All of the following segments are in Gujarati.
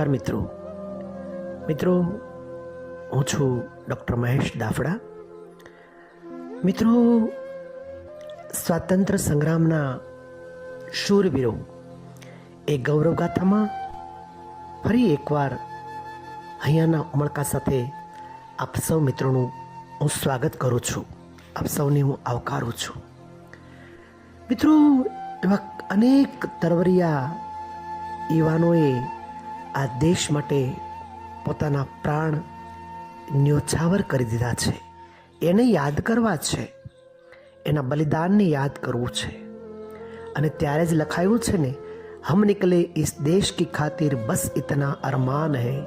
નમસ્કાર મિત્રો. મિત્રો, હું છું ડૉક્ટર મહેશ દાફડા. મિત્રો સ્વાતંત્ર્ય સંગ્રામના શૂરવીરો એ ગૌરવગાથામાં ફરી એકવાર અહીંયાના ઉમળકા સાથે આપ સૌ મિત્રોનું હું સ્વાગત કરું છું. આપ સૌને હું આવકારું છું. મિત્રો, એવા અનેક તરવરિયા યુવાનોએ આ દેશ માટે પોતાના પ્રાણ ન્યોછાવર કરી દીધા છે. એને યાદ કરવા છે. એના બલિદાનને યાદ કરવું છે. અને ત્યારે જ લખાયું છે ને, હમ નિકલે ઇસ દેશ કી ખાतिर બસ ઇતના અરમાન હૈ.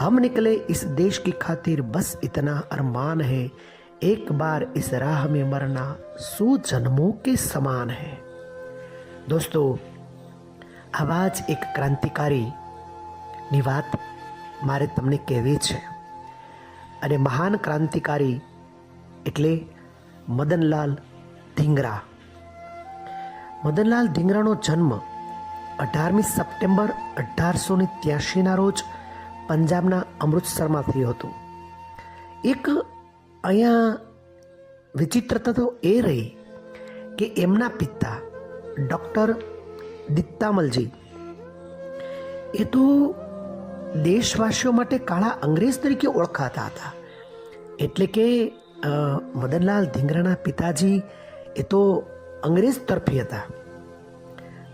હમ નિકલે ઇસ દેશ કી ખાतिर બસ ઇતના અરમાન હૈ. એક બાર ઇસ રાહ મેં મરના સો જન્મો કે સમાન હૈ. દોસ્તો, આવા એક ક્રાંતિકારી ક્રાંતિકારીની વાત મારે તમને કહેવી છે. અને મહાન ક્રાંતિકારી એટલે મદનલાલ ધીંગરા મદનલાલ ધીંગરાનો જન્મ અઢારમી સપ્ટેમ્બર અઢારસો ને ત્યાસીના રોજ પંજાબના અમૃતસરમાં થયો હતો. એક અહીંયા વિચિત્રતા તો એ રહી કે એમના પિતા ડૉક્ટર દિત્તામલજી. એ તો દેશવાસીઓ માટે કાળા અંગ્રેજ તરીકે ઓળખાતા હતા. એટલે કે મદનલાલ ધીંગરાના પિતાજી એ તો અંગ્રેજ તરફી હતા.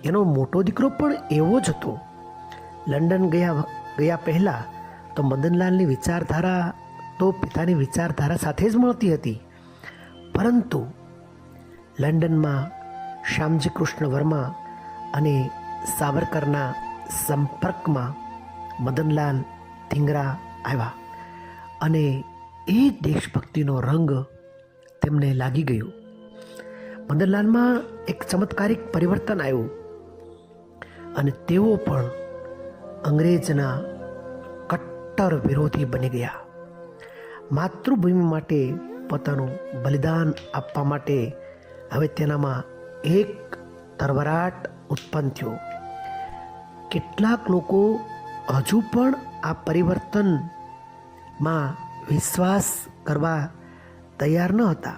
એનો મોટો દીકરો પણ એવો જ હતો. લંડન ગયા ગયા પહેલાં તો મદનલાલની વિચારધારા તો પિતાની વિચારધારા સાથે જ મળતી હતી. પરંતુ લંડનમાં શ્યામજી કૃષ્ણ વર્મા અને સાવરકરના સંપર્કમાં મદનલાલ ધીંગરા આવ્યા. અને એ દેશભક્તિનો રંગ તેમને લાગી ગયો. મદનલાલમાં એક ચમત્કારિક પરિવર્તન આવ્યું. અને તેઓ પણ અંગ્રેજના કટ્ટર વિરોધી બની ગયા. માતૃભૂમિ માટે પોતાનું બલિદાન આપવા માટે હવે તેનામાં એક તરવરાટ ઉત્પન્ન થયો. કેટલાક લોકો હજુ પણ આ પરિવર્તનમાં વિશ્વાસ કરવા તૈયાર ન હતા.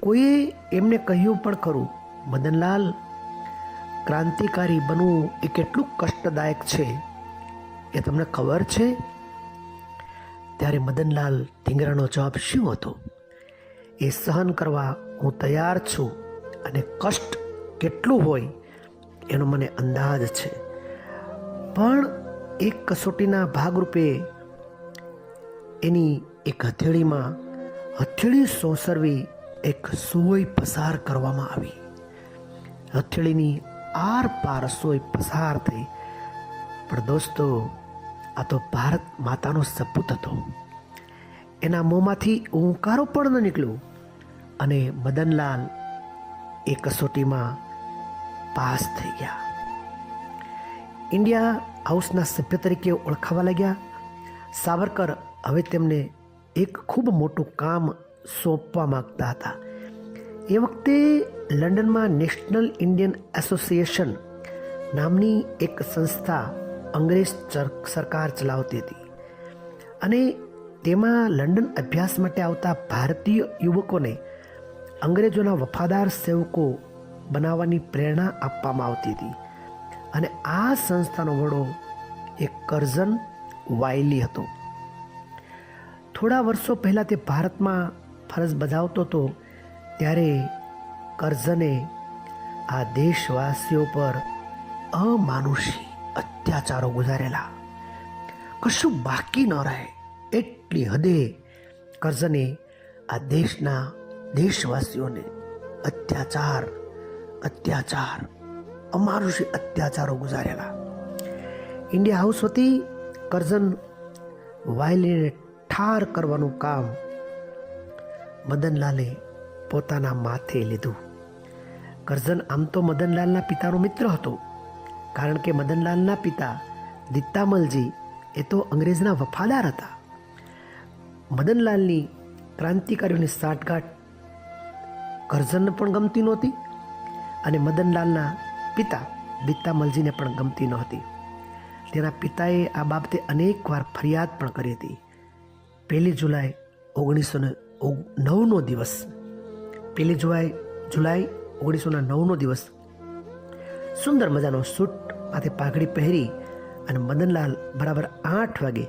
કોઈએ એમને કહ્યું પણ ખરું, મદનલાલ, ક્રાંતિકારી બનવું એ કેટલું કષ્ટદાયક છે, એ તમને ખબર છે? ત્યારે મદનલાલ ધીંગરાનો જવાબ શું હતો? એ સહન કરવા હું તૈયાર છું અને કષ્ટ કેટલું હોય એનો મને અંદાજ છે. પણ એક કસોટીના ભાગરૂપે એની એક હથેળીમાં હથેળી સોસરવી એક સોય પસાર કરવામાં આવી. હથેળીની આર પાર સોય પસાર થઈ. પણ દોસ્તો, આ તો ભારત માતાનો સપૂત હતો. એના મોંમાંથી ઓંકારો પણ ન નીકળ્યો અને મદનલાલ એ કસોટીમાં પાસ થઈ ગયા. ઇન્ડિયા હાઉસના સભ્ય તરીકે ઓળખાવા લાગ્યા. સાવરકર હવે તેમને એક ખૂબ મોટું કામ સોંપવા માંગતા હતા. એ વખતે લંડનમાં નેશનલ ઇન્ડિયન એસોસિએશન નામની એક સંસ્થા અંગ્રેજ સરકાર ચલાવતી હતી અને તેમાં લંડન અભ્યાસ માટે આવતા ભારતીય યુવકોને અંગ્રેજોના વફાદાર સેવકો બનાવવાની પ્રેરણા આપવામાં આવતી હતી. અને આ સંસ્થાનો વડો એ કરઝન વાયલી હતો. થોડા વર્ષો પહેલાં તે ભારતમાં ફરજ બજાવતો હતો, ત્યારે કરઝને આ દેશવાસીઓ પર અમાનુષી અત્યાચારો ગુજારેલા. કશું બાકી ન રહે એટલી હદે કરઝને આ દેશના દેશવાસીઓને અત્યાચાર અત્યાચાર અમાનુષી અત્યાચારો ગુજારેલા. ઇન્ડિયા હાઉસ વતી કરઝન વાયલીને ઠાર કરવાનું કામ મદનલાલે પોતાના માથે લીધું. કરઝન આમ તો મદનલાલના પિતાનો મિત્ર હતો, કારણ કે મદનલાલના પિતા દિત્તામલજી એ તો અંગ્રેજના વફાદાર હતા. મદનલાલની ક્રાંતિકારીઓની સાઠગાંઠ કરઝનને પણ ગમતી નહોતી અને મદનલાલના પિતા દિત્તામલજીને પણ ગમતી નહોતી. તેના પિતાએ આ બાબતે અનેકવાર ફરિયાદ પણ કરી હતી. પહેલી જુલાઈ ઓગણીસો ને નવનો દિવસ. પહેલી જુલાઈ જુલાઈ ઓગણીસોના નવનો દિવસ. સુંદર મજાનો સૂટ માથે પાઘડી પહેરી અને મદનલાલ બરાબર આઠ વાગે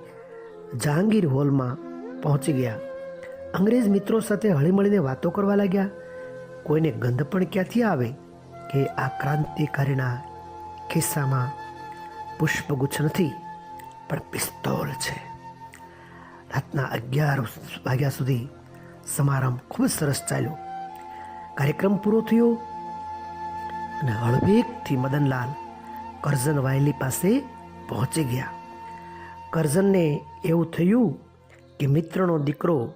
જહાંગીર હોલમાં પહોંચી ગયા. અંગ્રેજ મિત્રો સાથે હળીમળીને વાતો કરવા લાગ્યા. કોઈને ગંધ પણ ક્યાંથી આવે? કે આ ક્રાંતિકારીના ખિસ્સામાં પુષ્પગુચ્છ નથી, પણ પિસ્તોલ છે. રાતના અગિયાર વાગ્યા સુધી સમારંભ ખૂબ સરસ ચાલ્યો. કાર્યક્રમ પૂરો થયો અને હળવેકથી મદનલાલ કરઝન વાયલી પાસે પહોંચી ગયા. કરઝનને એવું થયું કે મિત્રનો દીકરો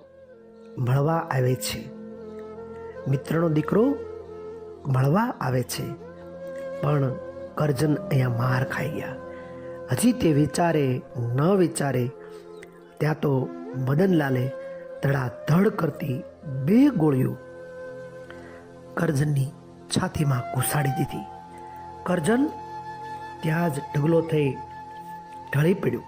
મળવા આવે છે. મિત્રનો દીકરો મળવા આવે છે. પણ કરજન અહીંયા માર ખાઈ ગયા. હજી તે વિચારે, ન વિચારે, ત્યાં તો મદનલાલે ધડાધડ કરતી બે ગોળીઓ કરજનની છાતીમાં ઘુસાડી દીધી. કરજન ત્યાં જ ઢગલો થઈ ઢળી પડ્યું.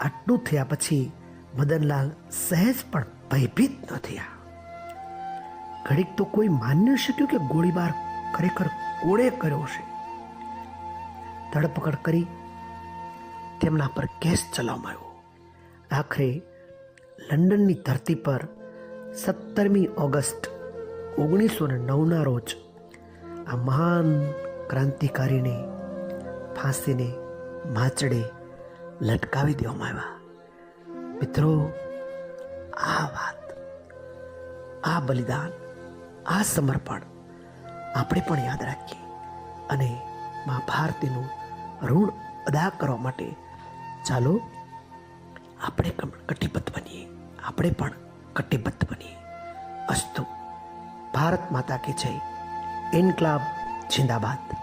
આટલું થયા પછી મદનલાલ સહેજ પણ ભયભીત ન થયા. ઘડીક તો કોઈ માન્ય શક્યું કે ગોળીબાર ખરેખર કોળે કર્યો છે. ધરપકડ કરી તેમના પર કેસ ચલાવવામાં આવ્યો. આખરે લંડનની ધરતી પર સત્તરમી ઓગસ્ટ ઓગણીસો ને નવના રોજ આ મહાન ક્રાંતિકારીને ફાંસીને માચડે લટકાવી દેવામાં આવ્યા. મિત્રો, આ વાત, આ બલિદાન આ સમર્પણ આપણે પણ યાદ રાખીએ અને મા ભારતીનું ઋણ અદા કરવા માટે ચાલો આપણે કટિબદ્ધ બનીએ. આપણે પણ કટિબદ્ધ બનીએ. અસ્તુ. ભારત માતા કે જય. ઇન્કલાબ જિંદાબાદ.